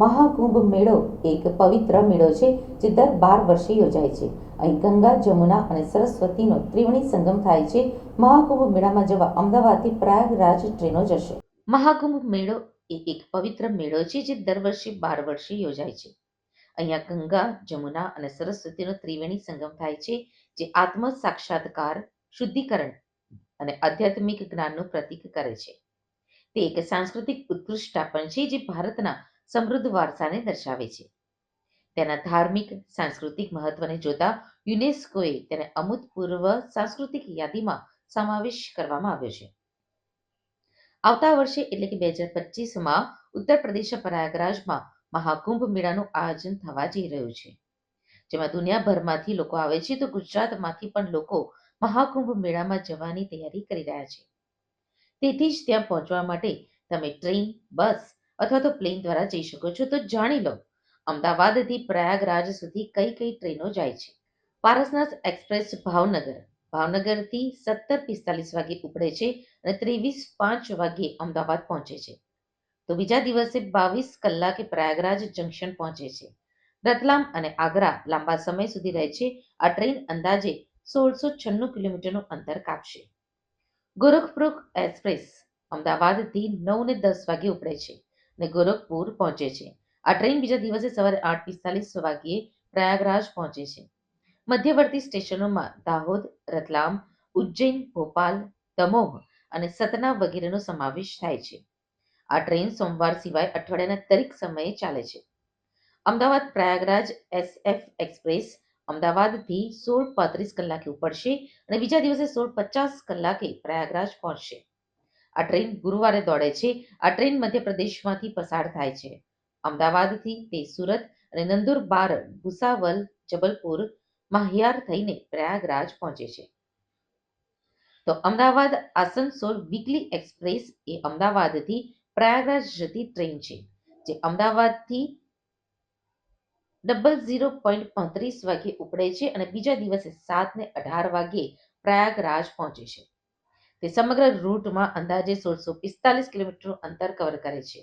મહાકુંભ મેળો એક પવિત્ર મેળો છે, જે દર બાર વર્ષે યોજાય છે. અહીં ગંગા, જમુના અને સરસ્વતીનો ત્રિવેણી સંગમ થાય છે. મહાકુંભ મેળામાં જવા અમદાવાદથી પ્રયાગરાજ ટ્રેનો જશે. મહાકુંભ મેળો એ એક પવિત્ર મેળો છે, જે દર વર્ષે બાર વર્ષે યોજાય છે. અહીંયા ગંગા, જમુના અને સરસ્વતીનો ત્રિવેણી સંગમ થાય છે, જે આત્મ સાક્ષાત્કાર, શુદ્ધિકરણ અને આધ્યાત્મિક જ્ઞાનનું પ્રતીક કરે છે. તે એક સાંસ્કૃતિક ઉત્કૃષ્ટતા પણ છે, જે ભારતના સમૃદ્ધ વારસાને દર્શાવે છે. તેના ધાર્મિક, સાંસ્કૃતિક મહત્વને જોતા યુનેસ્કોએ તેને અમૂતપૂર્વ સાંસ્કૃતિક યાદીમાં સમાવેશ કરવામાં આવ્યો છે. આવતા વર્ષે એટલે કે બે હજાર પચીસમાં ઉત્તર પ્રદેશ પ્રયાગરાજમાં મહાકુંભ મેળાનું આયોજન થવા જઈ રહ્યું છે. જેમાં દુનિયાભરમાંથી લોકો આવે છે તો ગુજરાતમાંથી પણ લોકો મહાકુંભ મેળામાં જવાની તૈયારી કરી રહ્યા છે. તેથી જ ત્યાં પહોંચવા માટે તમે ટ્રેન, બસ અથવા તો પ્લેન દ્વારા જઈ શકો છો. તો જાણી લો, અમદાવાદથી પ્રયાગરાજ સુધી કઈ કઈ ટ્રેનો જાય છે? પારસનાથ એક્સપ્રેસ ભાવનગર. ભાવનગરથી સત્તર પિસ્તાલીસ વાગે ઉપડે છે અને ત્રેવીસ પાંચ વાગે અમદાવાદ પહોંચે છે. તો બીજા દિવસે બાવીસ કલાકે પ્રયાગરાજ જંકશન પહોંચે છે. રતલામ અને આગ્રા લાંબા સમય સુધી રહે છે. આ ટ્રેન અંદાજે સોળસો છન્નું કિલોમીટરનું અંતર કાપશે. ગોરખપુર એક્સપ્રેસ અમદાવાદથી નવ ને દસ વાગે ઉપડે છે. અને ગોરખપુર પહોંચે છે. આ ટ્રેન બીજા દિવસે સવારે આઠ પિસ્તાલીસ વાગ્યે પ્રયાગરાજ પહોંચે છે. મધ્યવર્તી સ્ટેશનોમાં દાહોદ, રતલામ, ઉજ્જૈન, ભોપાલ, દમોહ અને સતના વગેરેનો સમાવેશ થાય છે. આ ટ્રેન સોમવાર સિવાય અઠવાડિયાના દરેક સમયે ચાલે છે. અમદાવાદ પ્રયાગરાજ એસએફ એક્સપ્રેસ અમદાવાદથી સોળ પાંત્રીસ કલાકે ઉપડશે અને બીજા દિવસે સોળ પચાસ કલાકે પ્રયાગરાજ પહોંચશે. આ ટ્રેન ગુરુવારે દોડે છે. આ ટ્રેન મધ્યપ્રદેશમાંથી પસાર થાય છે. અમદાવાદથી તે સુરત અને નંદુરબાર ભુસાવલ, જબલપુર માહિયાર થઈને પ્રયાગરાજ પહોંચે છે. તો અમદાવાદ આસનસોલ વીકલી એક્સપ્રેસ એ અમદાવાદથી પ્રયાગરાજ જતી ટ્રેન છે, જે અમદાવાદથી ડબલ ઝીરો પોઈન્ટ પાંત્રીસ વાગે ઉપડે છે અને બીજા દિવસે સાત ને અઢાર વાગે પ્રયાગરાજ પહોંચે છે. તે સમગ્ર રૂટમાં અંદાજે સોળસો પિસ્તાલીસ કિલોમીટરનું અંતર કવર કરે છે.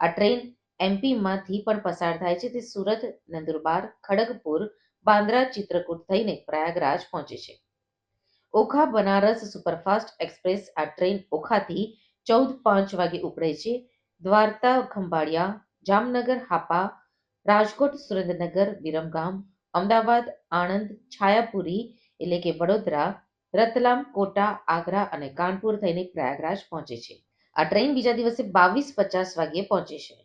આ ટ્રેન એમપીમાંથી પણ પસાર થાય છે. તે સુરત, નંદુરબાર, ખડગપુર, બાંદ્રા, ચિત્રકૂટ થઈને પ્રયાગરાજ પહોંચે છે. ઓખા બનારસ સુપરફાસ્ટ એક્સપ્રેસ આ ટ્રેન ઓખાથી ચૌદ પાંચ વાગે ઉપડે છે. દ્વારકા, ખંભાળિયા, જામનગર, હાપા, રાજકોટ, સુરેન્દ્રનગર, વિરમગામ, અમદાવાદ, આણંદ, છાયાપુરી એટલે કે વડોદરા રતલામ, કોટા, આગ્રા અને કાનપુર થઈને પ્રયાગરાજ પહોંચે છે. આ ટ્રેન બીજા દિવસે બાવીસ પચાસ વાગ્યે પહોંચે છે.